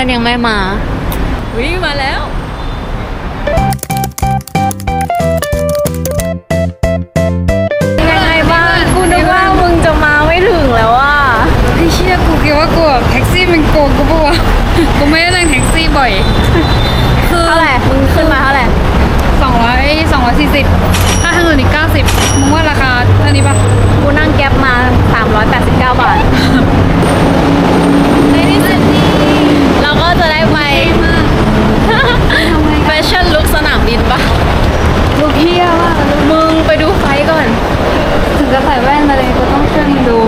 อนยังไม่มาวิ่งมาแล้วยังไงบ้างกูนึกว่ามึงจะมาไม่ถึงแล้วอะไอ้เชี่ยกูคิดว่ากูแบบแท็กซี่มันโกงกูปะวะกูไม่ได้นั่งแท็กซี่บ่อยคือเท่าไหร่มึงขึ้นมาเท่าไหร่สองร้อยสองร้อยสี่สิบถ้าทางอื่นอีกเก้าสิบมึงว่าราคาเท่านี้ปะกูนั่งแก๊ปมา389บาทในที่สุด เราก็จะได้ไปแฟชั่นลุกสนามบินปะลูกเฮียมากมึงไปดูไฟท์ก่อน ถึงจะใส่แว่นมาเลยกูต้องช่วยมึงดู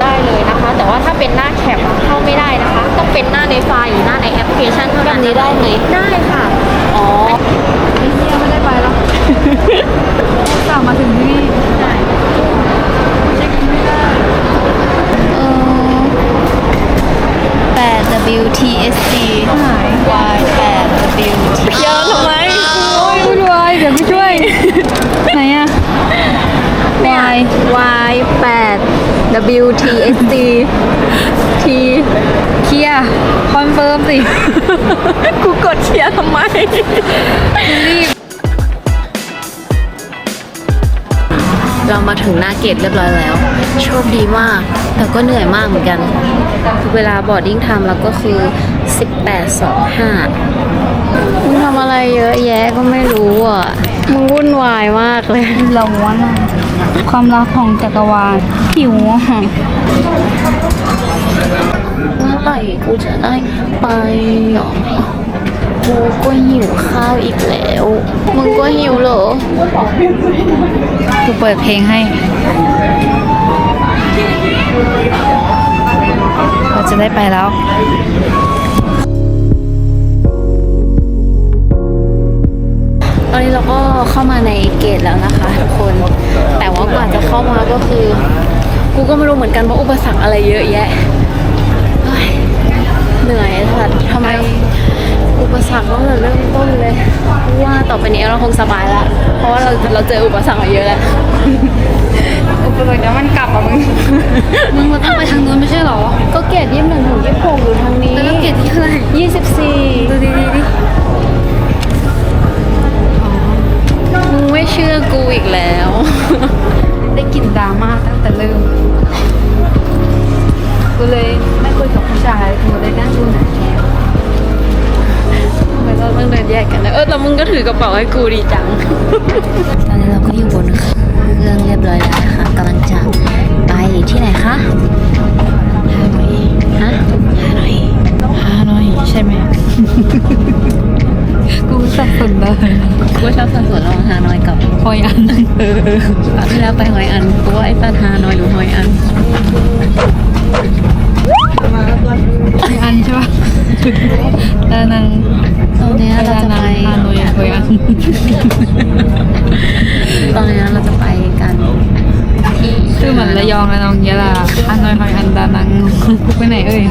ได้เลยนะคะ แต่ว่าถ้าเป็นหน้าแคปอะเข้าไม่ได้นะคะ ต้องเป็นหน้าในไฟล์หรือหน้าในแอปพลิเคชันเท่านั้นนี้ได้ไหมได้ WTSC T เคลียร์คอนเฟิร์มสิ กูกดเชียร์ทำไม รีบ เรามาถึงหน้าเกตเรียบร้อยแล้ว โชคดีมาก แต่ก็เหนื่อยมากเหมือนกัน เวลาบอร์ดดิ้งไทม์เราก็คือ 18.25มึงทำอะไรเยอะแยะก็ไม่รู้อะ มึงวุ่นวายมากเลย เราว่านะความรักของจักรวาลหิวอะเมื่อไหร่กูจะได้ไปอะกูก็หิวข้าวอีกแล้ว มึงก็หิวเหรอ กูเปิดเพลงให้ เราจะได้ไปแล้ว อนนี้เราก็เข้ามาในเกตแล้วนะคะทุกคน แต่ว่ากว่าจะเข้ามาก็คือ กูก็ไม่รู้เหมือนกันว่าอุปสรรคอะไรเยอะแยะเฮ้ยเหนื่อยสัตว์ทำไมอุปสรรคตั้งแต่เริ่มต้นเลยกูว่าต่อไปนี้เราคงสบายแล้วเพราะว่าเราเราเจออุปสรรคมาเยอะแล้วอุปสรรคเดี๋ยวมันกลับอะมึงมึงเราต้องไปทางนู้นไม่ใช่เหรอ ก็เกตยี่สิบหนึ่งถึงยี่สิบหกอยู่ทางนี้แล้วเกรดที่เท่าไหร่ยี่สิบสี่ดูดี ถือกระเป๋าให้กูดีจัง ตอนนี้เราก็อยู่บนเครื่องเรียบร้อยแล้วนะคะกำลังจะไปที่ไหนคะฮานอยฮะฮานอยฮานอยใช่ไหม กูสับสนเลยกูชอบสับสนระหว่างฮานอยกับคอยอันเออคราวที่แล้วไปฮอยอันกูว่าไอ้ตันฮานอยหรือฮอยอันคอยอันใช่ปะ ดานังตอนนี้เราจะไปฮานอยคอยอันตอนนี้เราจะไปกันที่คือเหมือนระยองระนองยะลาฮานอยคอยอันดานังกูไปไหนเอ่ย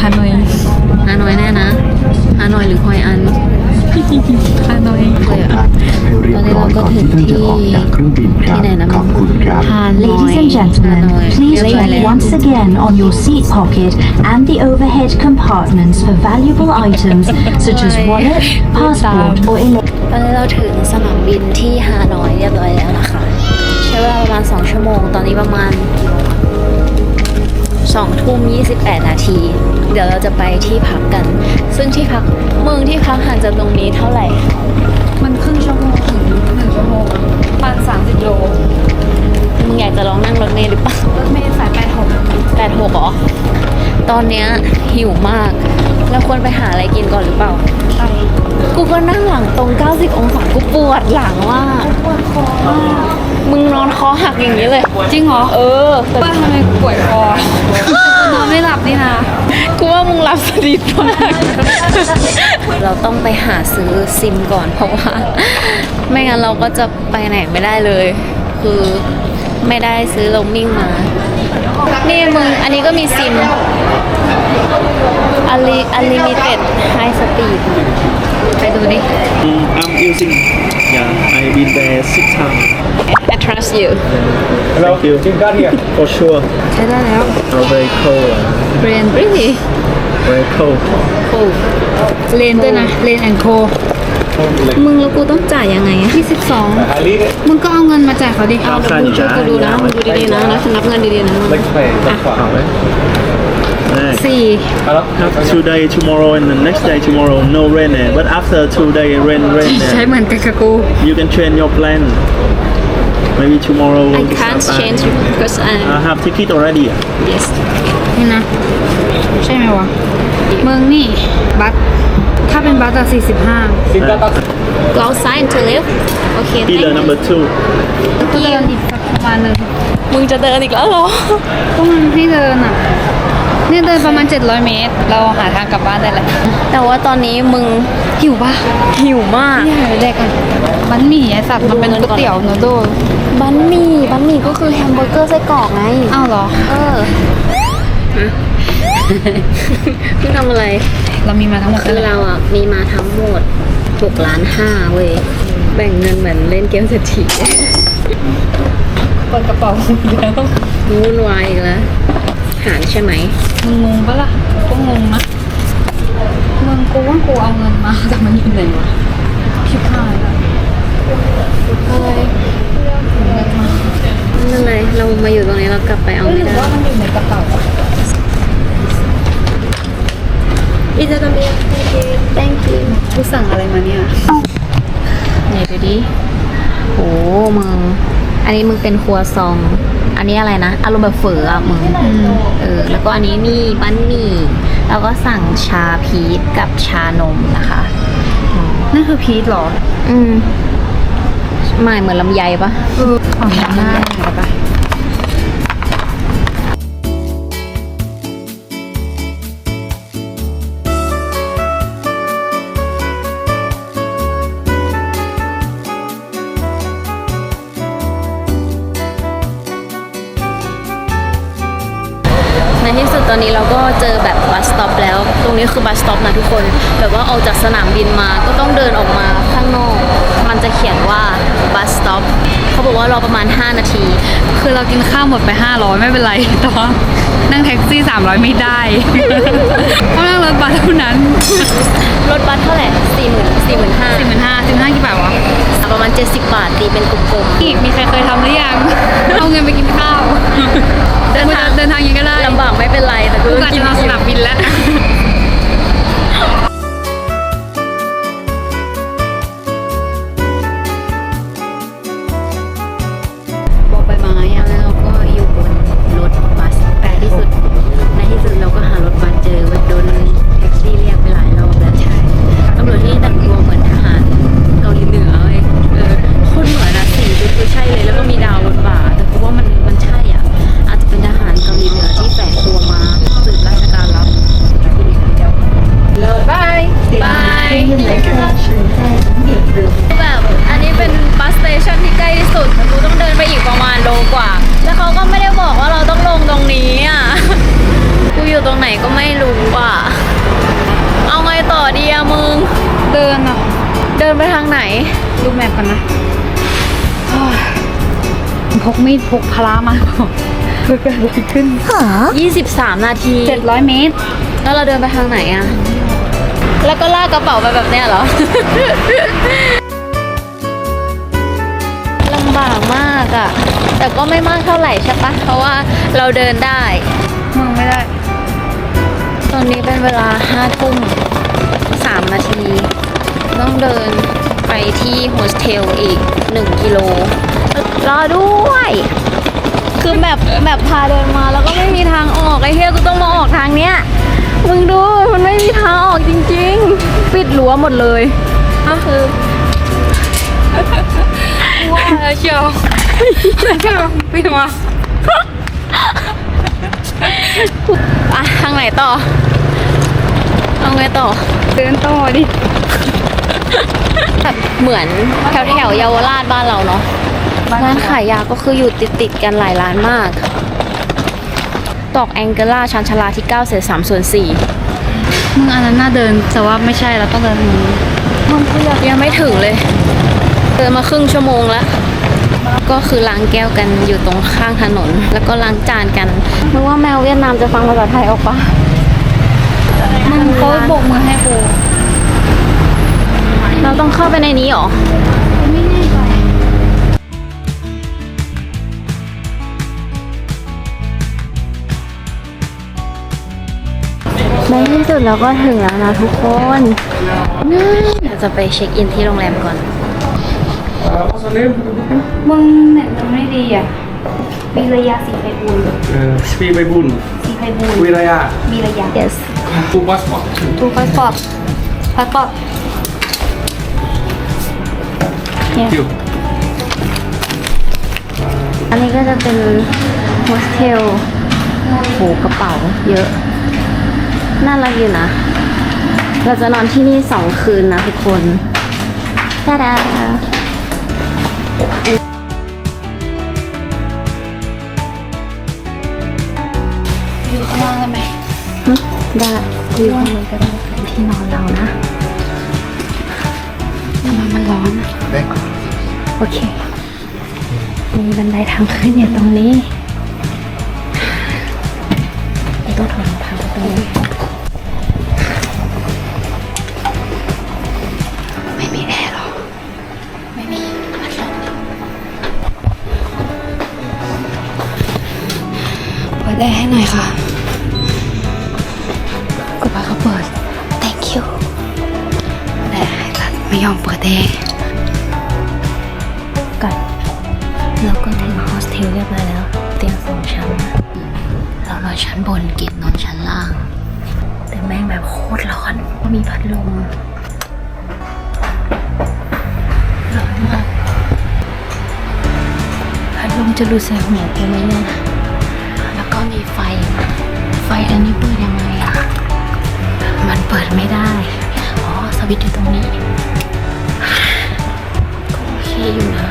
ฮานอยฮานอยแน่นะฮานอยหรือฮอยอัน ฮานอยเลยอะให้เรียบร้อยก่อนที่ท่านจะออกจากเครื่องบินครับที่ไหนนะขอบคุณครับฮานอย Ladies and ฮาน gentlemen, อย please เรียบร้อย check once again on your seat pocket and the overhead compartments for valuable items such as wallet, passport, or electronic. ตอนนี้เราถึงสนามบินที่ฮานอยเรียบร้อยแล้วนะคะ ใช้เวลาประมาณ 2 ชั่วโมง ตอนนี้ประมาณ 2ทุ่ม28 นาที เดี๋ยวเราจะไปที่พักกัน ซึ่งที่พักเมืองที่พักห่างจากตรงนี้เท่าไหร่ มันครึ่งชั่วโมงถึงหนึ่งชั่วโมงปันสามสิบโลมึงอยากจะลองนั่งรถเมล์หรือเปล่ารถเมล์สายแปดหกแปดหกเหรอ ตอนเนี้ยหิวมากแล้วควรไปหาอะไรกินก่อนหรือเปล่าไป กูก็นั่งหลังตรง 90 องศา กูปวดหลังมากปวดคอมึงนอนคอหักอย่างนี้เลย จริงเหรอ เออแต่ป้าทำไมป่วยคอนอนไม่หลับนี่นะ กูว่ามึงหลับสนิทมาก เราต้องไปหาซื้อซิมก่อนเพราะว่า ไม่งั้นเราก็จะไปไหนไม่ได้เลย คือไม่ได้ซื้อโรมมิ่งมา นี่มึง อันนี้ก็มีซิมอลิอลิมิเต็ดไฮสปีด ไปดูดิ Mm, I'm using. Yeah, I've been there six times. I trust you Hello. Thank you. Jim got here. For sure. ใช้ได้แล้ว Oh, very cold. uh, Rain really very cold. โอ้เลนด้วยนะ เลนแอนโค มึงแล้วกูต้องจ่ายยังไงอะ22 I leave it. มึงก็เอาเงินมาจ่ายเขาดิ เอาเดี๋ยวมึงช่วยกูดูนะมึงดูดีๆนะ แล้วฉันนับเงินดีๆนะมึง Let's play. Let's play. Nice. สี่ Hello. Have two day tomorrow and the next day tomorrow no rain eh? but after two day rain rain ใช้ eh? เหมือนกันกับกู you can change your plan maybe tomorrow I is can't not bad. change because I I have ticket already yes นี่นะ ใช่ไหมวะ มึงนี่ บัตรถ้าเป็นบัตรอะ45 Sim got us. go outside to live โอเค thank pillar you number two ก็เดินอีกสักประมาณหนึ่ง มึงจะเดินอีกแล้วเหรอ ก็มันให้เดินอ่ะ เนี่ยเดินประมาณ 700 เมตร เราหาทางกลับบ้านได้แหละแต่ว่าตอนนี้มึงหิวปะหิวมากนี่หาแดกกันมันหมี่ไอสัตว์มันเป็นก๋วยเตี๋ยวนูโดลบันหมี่บันหมี่ก็คือแฮมเบอร์เกอร์ไส้กรอกไง อ้าวเหรอ เออเพิ่งทำอะไร เรามีมาทั้งหมดคือแล้วเราอะ มีมาทั้งหมด6ล้านห้าเว้ย แบ่งเงินเหมือนเล่นเกมเศรษฐีเปิดกระเป๋าแล้ววุ่นวายอีกแล้ว หารใช่ไหมมึงงงปะล่ะก็งงนะมึงกูว่ากูเอาเงินมาแต่มันอยู่ไหนวะชิบหายละอะไรไม่เป็นไรเรามาอยู่ตรงนี้เรากลับไปเอาหไม่รือได้ว่ามันอยู่ในกระเป๋าอะอีจะทำเอง thank you กูสั่งอะไรมาเนี่ยไหนดูดิโอ้มึง อันนี้มึงเป็นครัวซอง อันนี้อะไรนะ อารมณ์แบบเฝออะมึงเออแล้วก็อันนี้นี่บันหมี่ แล้วก็สั่งชาพีชกับชานมนะคะ นั่นคือพีทเหรอ อืมไม่เหมือนลำไยปะเออของหน้าไหนปะ อนนี้เราก็เจอแบบบัสสต็อปแล้ว ตรงนี้คือบัสสต็อปนะทุกคน แบบว่าออกจากสนามบินมาก็ต้องเดินออกมาข้างนอก มันจะเขียนว่าบัสสต็อปเขาบอกว่ารอประมาณ 5 นาที คือเรากินข้าวหมดไป 500 ไม่เป็นไรแต่ว่านั่งแท็กซี่ 300 ไม่ได้ต้องนั่งรถบัสเท่านั้น รถบัสเท่าไหร่สี่หมื่นสี่หมื่นห้าสี่หมื่นห้าสิบห้ากี่บาทวะประมาณ 70 บาทตีเป็นกลมนี่มีใครเคยทำหรือยัง เอาเงินไปกินข้าว เดิเดินนทางเดินทางยังก็ได้ๆลำบากไม่เป็นไร มึง เดินอะ เดินไปทางไหน ดูแมพกันนะโอ้ยพกมีดพกพลามาเกิดอะไรขึ้น23 นาที 700 เมตร แล้วเราเดินไปทางไหนอะแล้วก็ลากกระเป๋าไปแบบเนี้ยเหรอลำบากมากอะแต่ก็ไม่มากเท่าไหร่ใช่ปะเพราะว่าเราเดินได้มึงไม่ได้ ตอนนี้เป็นเวลาห้าทุ่ม สามนาที ต้องเดินไปที่โฮสเทลอีกหนึ่งกิโล รอด้วย คือแบบแบบพาเดินมาแล้วก็ไม่มีทางออก ไอ้เฮียกูต้องมาออกทางเนี้ย มึงดูมันไม่มีทางออกจริง ๆ ปิดรั้วหมดเลยก็คือว้าเชียวเชียวไปมาอะทางไหนต่อ เอาไงต่อ เดินต่อดิแบบเหมือนแถวแถวๆเยาวราชบ้านเราเนาะร้านขายยาก็คืออยู่ติดติดๆกันหลายร้านมาก ตอกแองเกล่าชันชาลาที่9เศษ3ส่วน4มึงอันนั้นน่าเดินแต่ว่าไม่ใช่เราต้องเดินทางนี้ยังไม่ถึงเลย เดินมาครึ่งชั่วโมงแล้วก็คือล้างแก้วกันอยู่ตรงข้างถนน แล้วก็ล้างจานกันมึงว่าแมวเวียดนามจะฟังภาษาไทยออกปะ มึงเขาโบกมือให้กู เราต้องเข้าไปในนี้เหรอไม่แน่ใจในที่สุดเราก็ถึงแล้วนะทุกคนเดี๋ยวจะไปเช็คอินที่โรงแรมก่อนมึงเน็ตมันไม่ดีอะมีระยะสีไพบูลย์ Uh, Sri Baibun, สีไพบูลย์ Wiraya, มีระยะ yes two passport. ทูพา สปอร์ตพาสปอร์ต Thank you. อันนี้ก็จะเป็นโฮสเทลโหกระเป๋าเยอะ น่ารักอยู่นะ เราจะนอนที่นี่สองคืนนะทุกคน ตาดา ได้อยู่ข้างบนก็ได้เป็นที่นอนเรานะทำไมมันร้อนอะโอเค มีบันไดทางขึ้นอยู่ตรงนี้ต้องถอดรองเท้าตรงนี้ไม่มีแอร์หรอ ไม่มีพัดลมเปิดแอร์ให้หน่อยค่ะ ชั้นบนกินนอนชั้นล่าง แต่แม่งแบบโคตรร้อนก็มีพัดลมร้อนมาก พัดลมจะดูดใส่หัวกูไหมเนี่ย แล้วก็มีไฟ ไฟอันนี้เปิดยังไงอะมันเปิดไม่ได้ อ๋อ สวิตช์อยู่ตรงนี้ก็โอเคอยู่นะ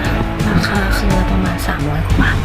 ราคาคือประมาณ 300กว่าบาท